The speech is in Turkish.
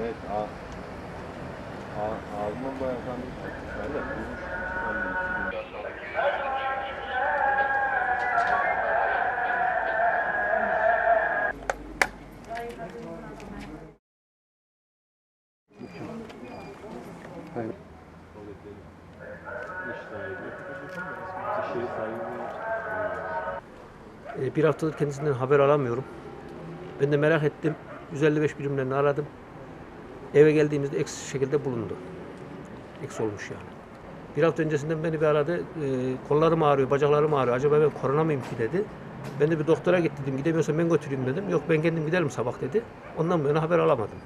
Evet. A, a, ağzından bayağı kan sahibi. Ee, bir haftadır kendisinden haber alamıyorum. Ben de merak ettim. 155 birimlerini aradım. Eve geldiğimizde eks şekilde bulundu. Eks olmuş yani. Bir hafta öncesinden beni bir aradı. Ee, kollarım ağrıyor, bacaklarım ağrıyor. Acaba ben korona mıyım ki dedi. Ben de bir doktora git dedim. Gidemiyorsan ben götüreyim dedim. Yok ben kendim giderim sabah dedi. Ondan yana haber alamadım.